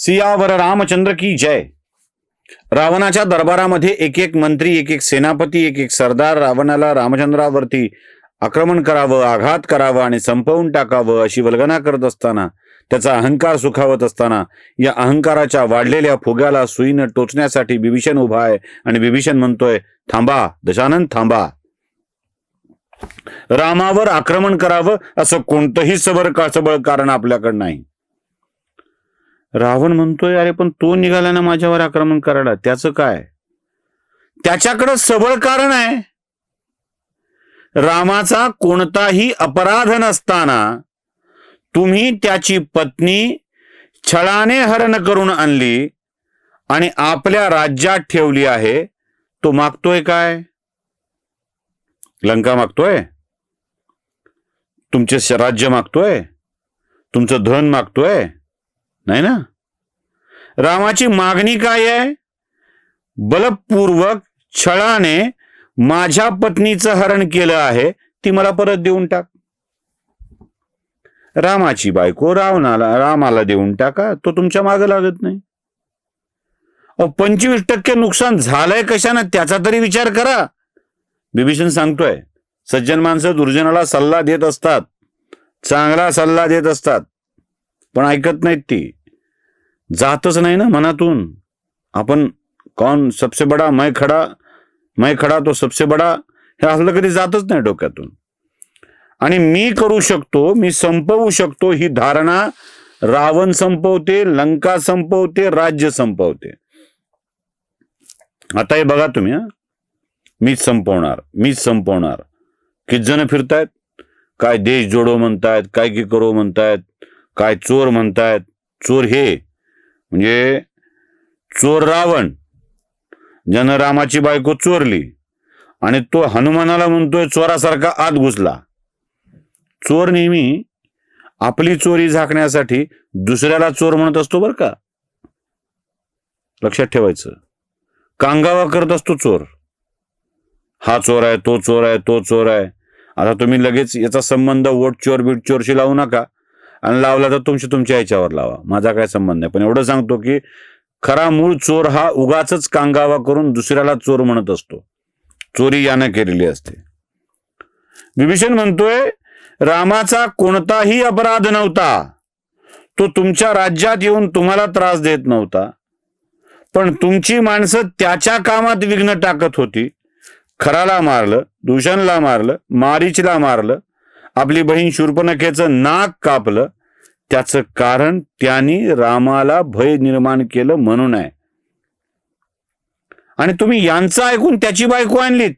सियावर रामचंद्र की जय. रावणाच्या दरबारामध्ये एक एक मंत्री एक एक सेनापती एक एक सरदार रावणाला रामचंद्रावरती आक्रमण करावं आघात करावं आणि संपवून टाकावं अशी वल्गना करत असताना त्याचा अहंकार सुखावत असताना या अहंकाराच्या वाढलेल्या फुग्याला सुईनं टोचण्यासाठी बिभीषण उभा आहे आणि बिभीषण म्हणतोय थांबा दशानंद थांबा. रामावर आक्रमण करावं असं कोणतंही सबळ का सबळ कारण आपल्याकडे नाही. रावण म्हणतोय अरे पण तो निघाला ना माझ्यावर आक्रमण करायला त्याचं काय? त्याच्याकडं सबळ कारण आहे. रामाचा कोणताही अपराध नसताना तुम्ही त्याची पत्नी छळाने हरण करून आणली आणि आपल्या राज्यात ठेवली आहे. तो मागतोय काय? लंका मागतोय? तुमचे राज्य मागतोय? तुमचं धन मागतोय? नाही ना? रामाची मागणी काय आहे? बलपूर्वक छळाने माझ्या पत्नीचं हरण केलं आहे ती मला परत देऊन टाक. रामाची बायको रावणाला रामाला देऊन टाका तो तुमच्या मागे लागत नाही. पंचवीस टक्के नुकसान झालंय कशानं त्याचा तरी विचार करा. बिभीषण सांगतोय सज्जन माणसं दुर्जनाला सल्ला देत असतात चांगला सल्ला देत असतात पण ऐकत नाहीत ती. जातच नाही ना मनातून. आपण कौन सबसे बडा मैं खडा मैं खडा तो सबसे बडा हे असलं कधी जातच नाही डोक्यातून. आणि मी करू शकतो मी संपवू शकतो ही धारणा रावण संपवते लंका संपवते राज्य संपवते. आता हे बघा तुम्ही मीच संपवणार मीच संपवणार. किती जण फिरतायत? काय देश जोडो म्हणतायत काय की करो म्हणतायत काय चोर म्हणतायत चोर हे. म्हणजे चोर रावण ज्यानं रामाची बायको चोरली आणि तो हनुमानाला म्हणतोय चोरासारखा आत घुसला. चोर नेहमी आपली चोरी झाकण्यासाठी दुसऱ्याला चोर म्हणत असतो बरं का. लक्षात ठेवायचं. कांगावा करत असतो चोर. हा चोर आहे तो चोर आहे तो चोर आहे. आता तुम्ही लगेच याचा संबंध वोट चोर बीट चोरशी लावू नका. आणि लावला तर तुमची तुमच्या याच्यावर लावा. माझा काय संबंध नाही. पण एवढं सांगतो की खरा मूळ चोर हा उगाच कांगावा करून दुसऱ्याला चोर म्हणत असतो. चोरी यानं केलेली असते. विभीषण म्हणतोय रामाचा कोणताही अपराध नव्हता. तो तुमच्या राज्यात येऊन तुम्हाला त्रास देत नव्हता. पण तुमची माणसं त्याच्या कामात विघ्न टाकत होती. खराला मारलं दूषणला मारलं मारीचला मारलं आपली बहीण शूर्पणखेचं नाक कापलं. त्याचं कारण त्यांनी रामाला भय निर्माण केलं म्हणून आहे. आणि तुम्ही यांचं ऐकून त्याची बायको आणलीत.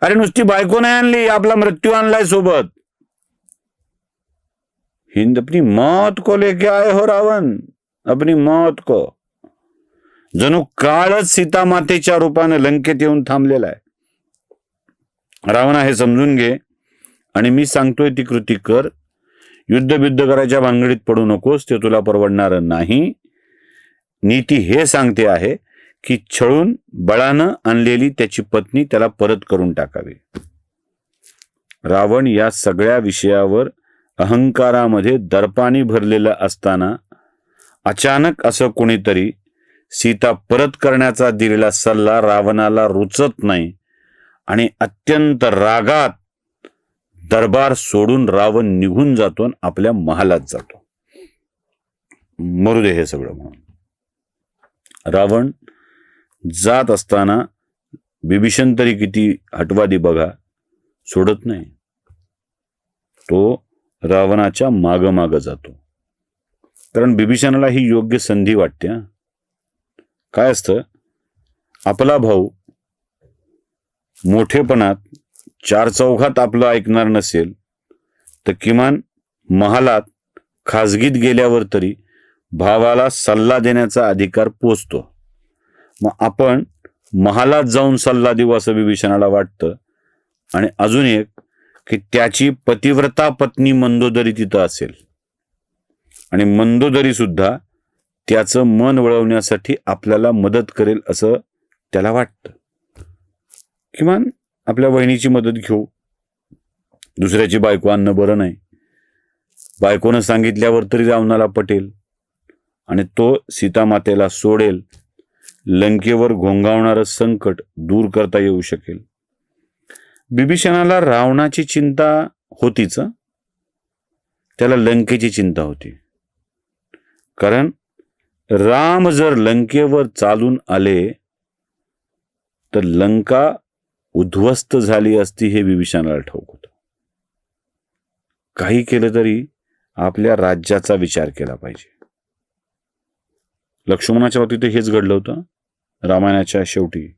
अरे नुसती बायको नाही आणली आपला मृत्यू आणलाय सोबत. हिंद अपनी मौत को लेके आए हो रावण अपनी मौत को. जणू काळच सीता मातेच्या रूपाने लंकेत येऊन थांबलेला आहे. रावणा हे समजून घे. आणि मी सांगतोय ती कृती कर. युद्ध बिद्ध करायच्या भानगडीत पडू नकोस ते तुला परवडणार नाही. नीती हे सांगते आहे की छळून बळानं आणलेली त्याची पत्नी त्याला परत करून टाकावी. रावण या सगळ्या विषयावर अहंकारामध्ये दर्पानी भरलेलं असताना अचानक असं कोणीतरी सीता परत करण्याचा दिलेला सल्ला रावणाला रुचत नाही आणि अत्यंत रागात दरबार सोडून रावण निघून जातो आणि आपल्या महालात जातो. मरू दे हे सगळं म्हणून. रावण जात असताना बिभीषण तरी किती हटवादी बघा सोडत नाही. तो रावणाच्या माग माग जातो. कारण बिभीषणाला ही योग्य संधी वाटते काय असतं? आपला भाऊ मोठेपणात चार चौघात आपलं ऐकणार नसेल तर किमान महालात खाजगीत गेल्यावर तरी भावाला सल्ला देण्याचा अधिकार पोचतो. मग आपण महालात जाऊन सल्ला देऊ असं विभीषणाला वाटतं. आणि अजून एक की त्याची पतिव्रता पत्नी मंदोदरी तिथं असेल. आणि मंदोदरी सुद्धा त्याचं मन वळवण्यासाठी आपल्याला मदत करेल असं त्याला वाटतं. किमान आपल्या बहिणीची मदत घेऊ. दुसऱ्याची बायको आणणं बरं नाही. बायकोनं सांगितल्यावर तरी रावणाला पटेल. आणि तो सीतामातेला सोडेल. लंकेवर घोंगावणारं संकट दूर करता येऊ शकेल. बिभीषणाला रावणाची चिंता होतीच त्याला लंकेची चिंता होती. कारण राम जर लंकेवर चालून आले तर लंका उद्ध्वस्त झाली असती हे बिभीषणाला ठाऊक होतं. काही केलं तरी आपल्या राज्याचा विचार केला पाहिजे. लक्ष्मणाच्या बाबतीत हेच घडलं होतं. रामायणाच्या शेवटी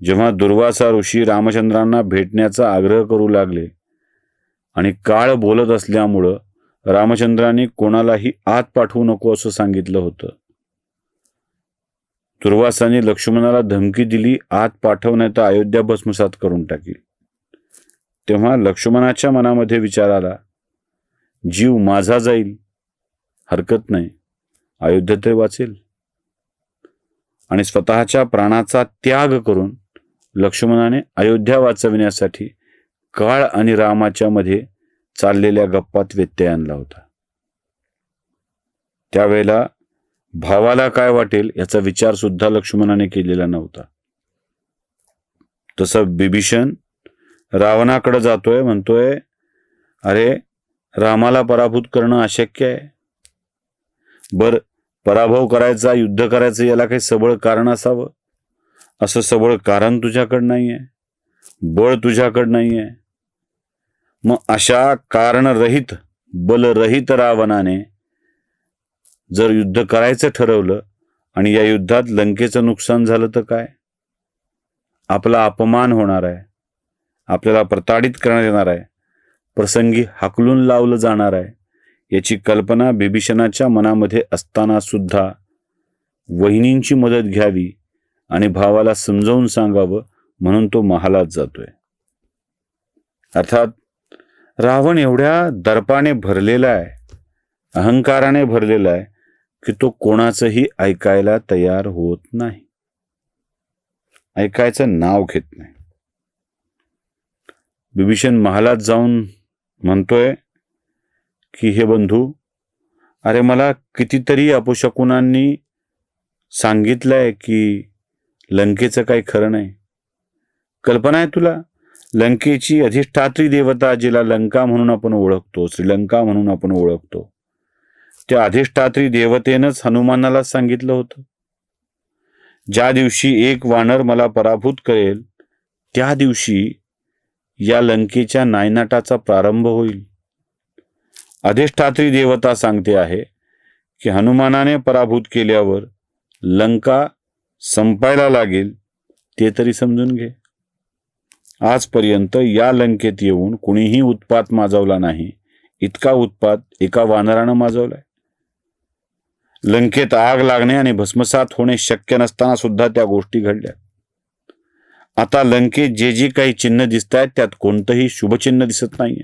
जेव्हा दुर्वासा ऋषी रामचंद्रांना भेटण्याचा आग्रह करू लागले आणि काळ बोलत असल्यामुळं रामचंद्रांनी कोणालाही आत पाठवू नको असं सांगितलं होतं दुर्वासाने लक्ष्मणाला धमकी दिली आत पाठवण्यात अयोध्या भस्मसात करून टाकील तेव्हा लक्ष्मणाच्या मनामध्ये विचार आला जीव माझा जाईल हरकत नाही अयोध्या ते वाचेल. आणि स्वतःच्या प्राणाचा त्याग करून लक्ष्मणाने अयोध्या वाचविण्यासाठी काळ आणि रामाच्या मध्ये चाललेल्या गप्पात व्यत्यय आणला होता. त्यावेळेला भावाला काय वाटेल याचा विचार सुद्धा लक्ष्मणाने केलेला नव्हता. तसं बिभीषण रावणाकडे जातोय म्हणतोय अरे रामाला पराभूत करणं अशक्य आहे. बर पराभव करायचा युद्ध करायचं याला काही सबळ कारण असावं? असं सबळ कारण तुझ्याकडं नाही आहे बळ तुझ्याकडं नाही आहे मग अशा कारणरहित बलरहित रावणाने जर युद्ध करायचं ठरवलं आणि या युद्धात लंकेचं नुकसान झालं तर काय? आपला अपमान होणार आहे. आपल्याला प्रताडित करण्यात येणार आहे. प्रसंगी हाकलून लावलं जाणार आहे. याची कल्पना बिभीषणाच्या मनामध्ये असताना सुद्धा वहिनींची मदत घ्यावी आणि भावाला समजावून सांगावं म्हणून तो महालात जातोय. अर्थात रावण एवढ्या दर्पाने भरलेला आहे अहंकाराने भरलेला आहे की तो कोणाचंही ऐकायला तयार होत नाही. ऐकायचं नाव घेत नाही. बिभीषण महालात जाऊन म्हणतोय की हे बंधू अरे मला कितीतरी अपशकुनांनी सांगितलंय की लंकेचं काही खरं नाही. कल्पना आहे तुला लंकेची अधिष्ठात्री देवता जिला लंका म्हणून आपण ओळखतो श्रीलंका म्हणून आपण ओळखतो. त्या अधिष्ठात्री देवतेनंच हनुमानाला सांगितलं होतं. ज्या दिवशी एक वानर मला पराभूत करेल त्या दिवशी या लंकेच्या नायनाटाचा प्रारंभ होईल. अधिष्ठात्री देवता सांगते आहे की हनुमानाने पराभूत केल्यावर लंका संपायला लागेल ते तरी समजून घे. आजपर्यंत या लंकेत येऊन कुणीही उत्पात माजवला नाही इतका उत्पात एका वानरानं माजवलाय. लंकेत आग लागणे आणि भस्मसात होणे शक्य नसताना सुद्धा त्या गोष्टी घडल्या. आता लंकेत जे जे काही चिन्ह दिसत आहेत त्यात कोणतंही शुभचिन्ह दिसत नाहीये.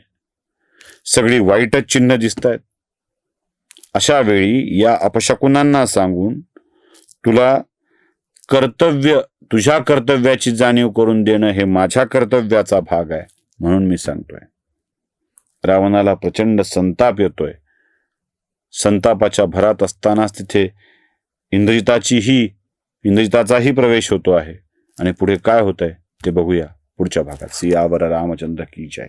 सगळी वाईटच चिन्ह दिसत आहेत अशा वेळी या अपशकुनांना सांगून तुला कर्तव्य तुझ्या कर्तव्याची जाणीव करून देणं हे माझ्या कर्तव्याचा भाग आहे म्हणून मी सांगतोय. रावणाला प्रचंड संताप येतोय. संतापाच्या भरात असतानाच तिथे इंद्रजिताचीही इंद्रजिताचाही प्रवेश होतो आहे. आणि पुढे काय होत आहे ते बघूया पुढच्या भागात. सियावर रामचंद्र की जय.